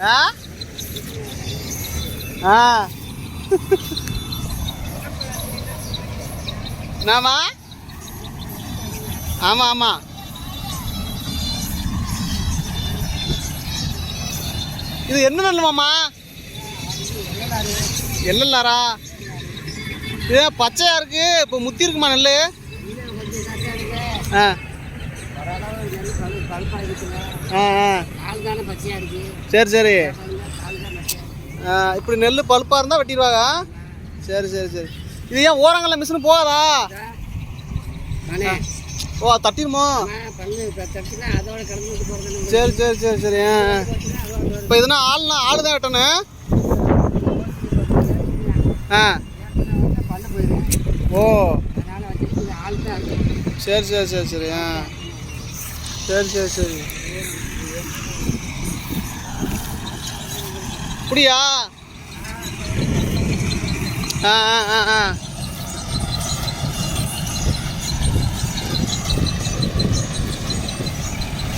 ஆ? ஆ. என்னம்மா? ஆமாம் ஆமாம் இது என்ன நெல் மாமா? எல்லல்லாரா இது பச்சையா இருக்கு? இப்போ முத்தி இருக்குமா நெல் ஆ. ஆ ஆ. சரி சரி. இப்படி நெல் பழுப்பாக இருந்தால் வெட்டிடுவாங்க? சரி சரி சரி. இது ஏன் ஓரங்களில் மிஷின் போகாதா? ஓ தட்டிடுமோ? சரி சரி சரி சரி. இப்போ இதுனா ஆள்னா ஆள் தான் வெட்டணும். ஆ. ஓ. சரி சரி சரி சரி. ஆ. சரி சரி சரி. அப்படியா? ஆ ஆ ஆ ஆ.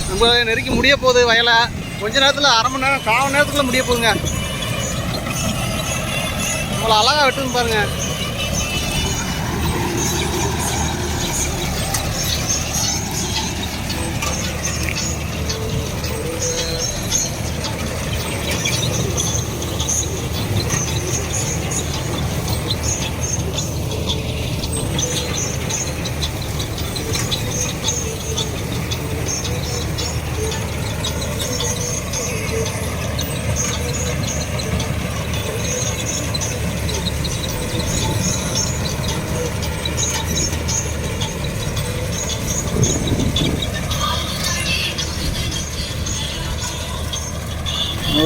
நம்ம நெருக்கி முடிய போகுது வயலை. கொஞ்ச நேரத்தில் அரை மணி நேரம் கால் மணி முடிய போகுதுங்க. நம்மளை அழகாக வெட்டுன்னு பாருங்கள்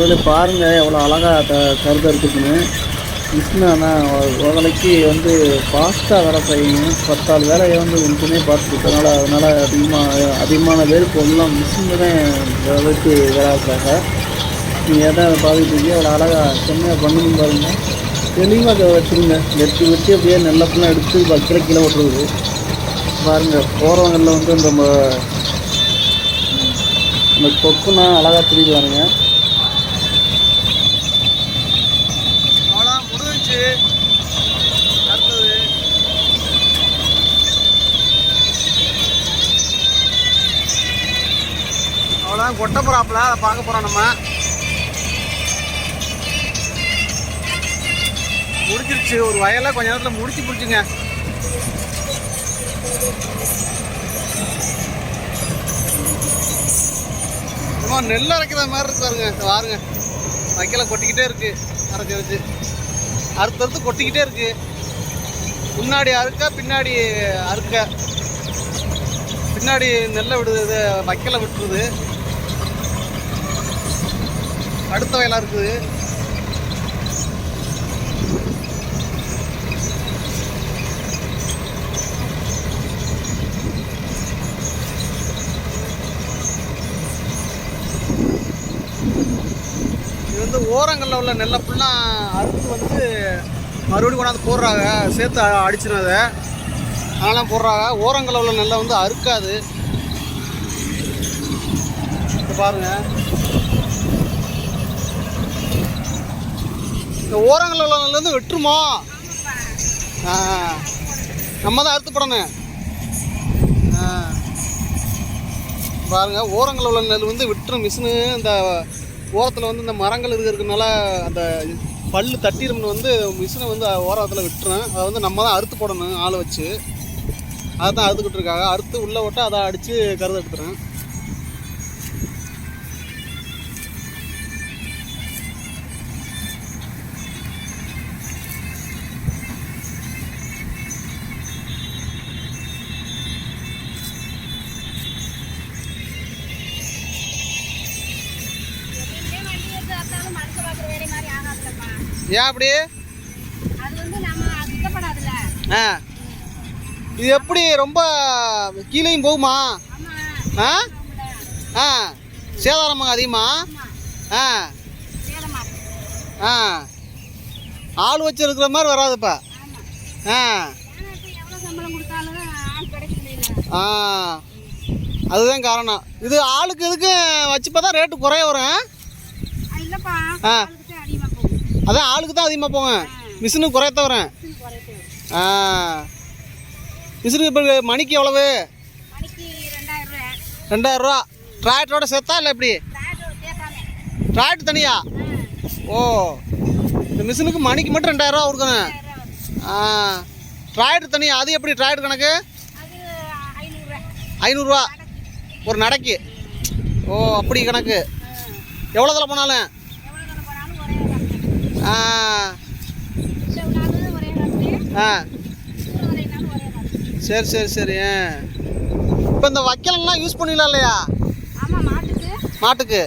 முதல்ல பாருங்கள் எவ்வளோ அழகாக த கருதாக இருக்குதுன்னு மிஷின் ஓரளவுக்கு வந்து ஃபாஸ்ட்டாக வேலை செய்யணும். பத்தாள் வேலையை வந்து ஒன்றுமே பார்த்துருக்கனால அதனால் அதிகமாக அதிகமான பேர் இப்போல்லாம் மிஷினில் தான் ஓரளவுக்கு வேலை ஆக்குறாங்க நீங்கள் எதாவது பார்த்துக்கிட்டீங்க அவ்வளோ அழகாக செம்மையாக பண்ணணும் பாருங்கள் தெளிவாக அதை வச்சுருங்க. வெட்டி வெட்டி அப்படியே நல்ல எடுத்து பக்கில் கீழே விட்டுருது பாருங்கள் போகிறவங்களில் வந்து அந்த நம்ம கொக்குனா அழகாக திரும்பி பாருங்க. அவ்வளோதான் அதை பார்க்க போகிறோம் நம்ம. முடிச்சிருச்சு ஒரு வயலில் கொஞ்ச நேரத்தில் முடிச்சு பிடிச்சிங்க சும்மா நெல் அரைக்கிற மாதிரி இருக்கு பாருங்க பாருங்க. வைக்கல கொட்டிக்கிட்டே இருக்கு அரைச்சி வச்சு அறுத்து கொட்டிக்கிட்டே இருக்கு. முன்னாடி அறுக்க பின்னாடி அறுக்க. பின்னாடி நெல்லை விடுது இது வைக்கல விட்டுருது. அடுத்த வயலாக இருக்குது. இது வந்து ஓரங்களில் உள்ள நெல்லை ஃபுல்லாக அறுத்து வந்து மறுபடியும் கொண்டாந்து போடுறாங்க. சேர்த்து அ- அடிச்சிடும் அதை அதெல்லாம் போடுறாங்க. ஓரங்களில் உள்ள நெல்லை வந்து அறுக்காது. பாருங்கள் இந்த ஓரங்கள் உள்ள வந்து வெட்டுருமா? நம்ம தான் அறுத்துப்படணும் பாருங்கள் ஓரங்கள் பாருங்க உள்ள நெல் வந்து விட்டுரும் மிஷினு இந்த ஓரத்தில் வந்து இந்த மரங்கள் இருக்கிறதுனால அந்த பல்லு தட்டிரும்னு வந்து மிஷினை வந்து ஓரத்தில் விட்டுரும் அதை வந்து நம்ம தான் அறுத்து போடணும் ஆளை வச்சு. அதை தான் அறுத்துக்கிட்டு இருக்காங்க. அறுத்து உள்ளே விட்டு அதை அடித்து கருது எடுத்துறேன். ஏன் அப்படி? ஆ. இது எப்படி ரொம்ப கீழேயும் போகுமா? ஆ. ஆ. சேதாரமாக அதிகமா? ஆ. ஆ. ஆள் வச்சு இருக்கிற மாதிரி வராதுப்பா ஆ. ஆ. அதுதான் காரணம். இது ஆளுக்கு இதுக்கு வச்சு பார்த்தா ரேட்டு குறைய வரும். ஆ. ஆளுக்கு தான் அதிகமா போகும் அதான் ஆளுக்கு தான் அதிகமாக போங்க மிஷினுக்கு குறைய குறையவே ஆ. மிஷினுக்கு இப்போ மணிக்கு எவ்வளவு? ரெண்டாயிரரூவா டிராக்டரோட சேர்த்தா இல்லை எப்படி? டிராக்டர் தனியா? ஓ. இந்த மிஷினுக்கு மணிக்கு மட்டும் ரெண்டாயிரரூவா கொடுக்கணும். ஆ. டிராக்டர் தனியா? அது எப்படி டிராக்டர் கணக்கு? ஐநூறுரூவா ஒரு நடைக்கு. ஓ அப்படி கணக்கு. எவ்வளோ தலை போனாலும் எவ்வளோ தூரம் போனாலும் ஒரே காசு ஆ இல்லை நாளும் ஒரே காசு ஆ தூரம் வரையினாலும் ஒரே காசு சரி சரி சரி இப்போ இந்த வைக்கலெல்லாம் யூஸ் பண்ணிடலாம் இல்லையா? மாட்டுக்கு. மாட்டுக்கு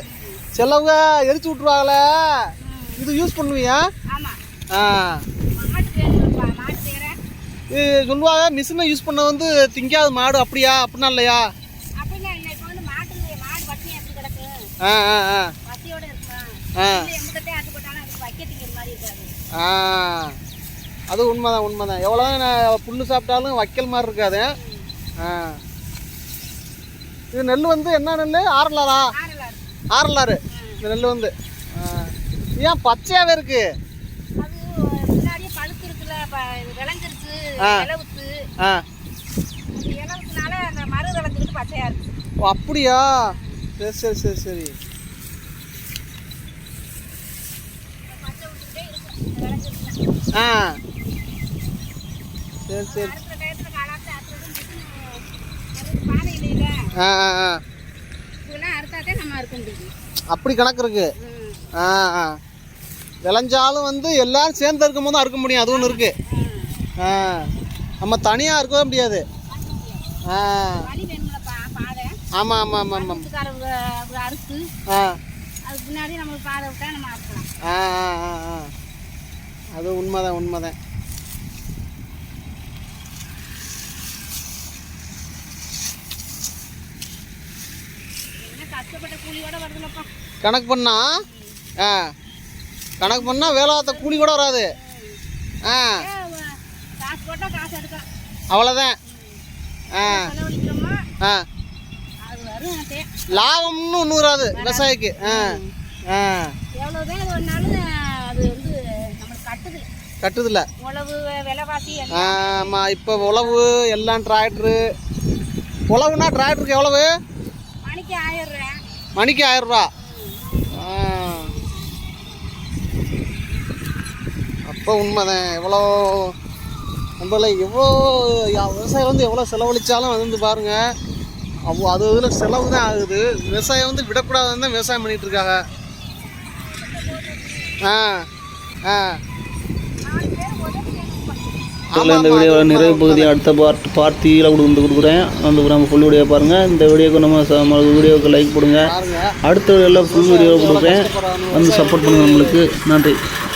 சிலவங்க எரிச்சு விட்ருவாங்களே இது யூஸ் பண்ணுவியா? ஆ. இது சொல்லுவாங்க மிஷினை யூஸ் பண்ண வந்து திங்காது மாடு அப்படியா அப்படின்னா இல்லையா? ஆ ஆ ஆ. ஆ. ஆ. அது உண்மைதான் உண்மைதான். எவ்வளோ புல் சாப்பிட்டாலும் வைக்கல் மாதிரி இருக்காது. ஆ. இது நெல் வந்து என்ன நெல்? ஆரலாரா ஆறலாறு இந்த நெல் வந்து. ஏன் பச்சையாகவே இருக்கு? அப்படியா? சரி சரி சரி சரி. ஆ. சரி சரி. ஆ ஆ ஆ. அப்படி கணக்கு இருக்கு. ஆ ஆ. விளைஞ்சாலும் வந்து எல்லாரும் சேர்ந்து இருக்கும் போது அறுக்க முடியும். அது ஒன்று இருக்கு. ஆ. நம்ம தனியாக அறுக்கவே முடியாது. ஆ. வழி வேணும்லப்பா பாதை ஆமாம் ஆமாம் ஆமாம் ஆமாம் அறுத்து ஆ. அதுக்கு பின்னாடி நம்மளுக்கு பாதை விட்டா நம்ம அறுக்கலாம். ஆ ஆ ஆ ஆ. அது உண்மைதான் உண்மைதான். கணக்கு பண்ணா? ஆ. கணக்கு பண்ணால் வேலாத்த கூலி கூட வராது. ஆ. அவ்வளோதான் ஆ. ஆ. லாபம்னு ஒன்றும் வராது விவசாயிக்கு. ஆ. ஆ எவ்வளோதான் இது ஒன்றாலும் அது வந்து நம்மளுக்கு கட்டுது கட்டுதில்ல ஆமாம் இப்போ உழவு எல்லாம் டிராக்டரு. உழவுனா டிராக்டருக்கு எவ்வளவு? மணிக்கு ஆயிரம் மணிக்கு ஆயிரரூபா அப்போ உண்மைதான். எவ்வளோ நம்மள எவ்வளோ விவசாயம் வந்து எவ்வளோ செலவழிச்சாலும் வந்து பாருங்க அவ்வளோ அது இதில் செலவு தான் ஆகுது. விவசாயம் வந்து விடக்கூடாதுன்னு தான் விவசாயம் பண்ணிட்டு இருக்காங்க. ஆ ஆ. இதில் இந்த வீடியோவோட நிறைவு பகுதி அடுத்த பார்ட் பார்ட் தீயில் கொடுத்து கொடுக்குறேன். வந்து நம்ம ஃபுல் வீடியோ பாருங்கள் இந்த வீடியோக்கு நம்ம வீடியோவுக்கு லைக் போடுங்க பாருங்க. அடுத்த வீடியோவில் ஃபுல் வீடியோ கொடுக்குறேன் வந்து சப்போர்ட் பண்ணுங்கள் நம்மளுக்கு நன்றி.